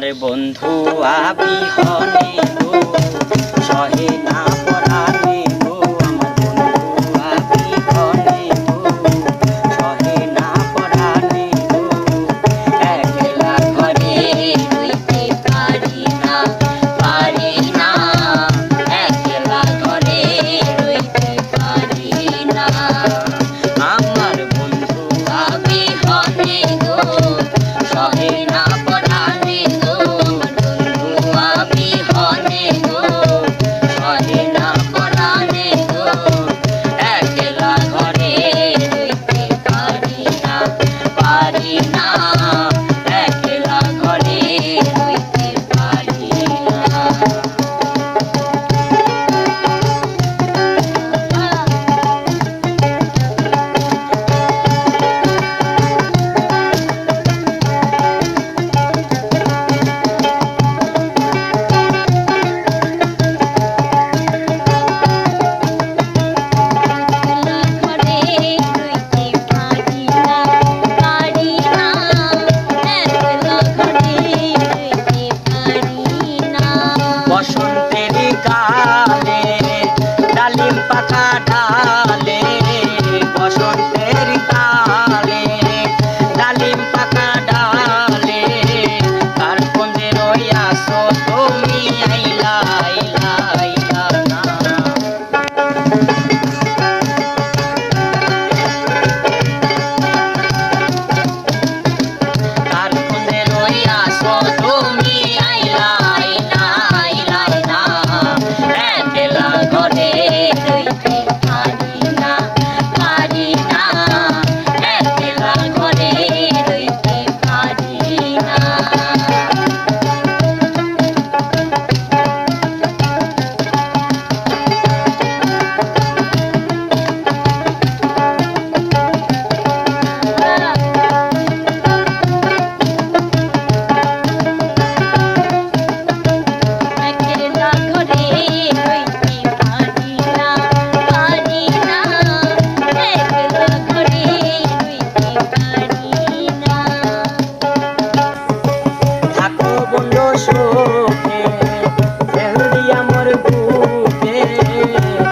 আমার বন্ধু আবিহনে ডালে বসন্তের কালে ডালিম পাকা ডালে তার কমে তুমি? আইলা আইলা আইলা তার কমে তুমি? আইলা আইলা আইলা না ঘরে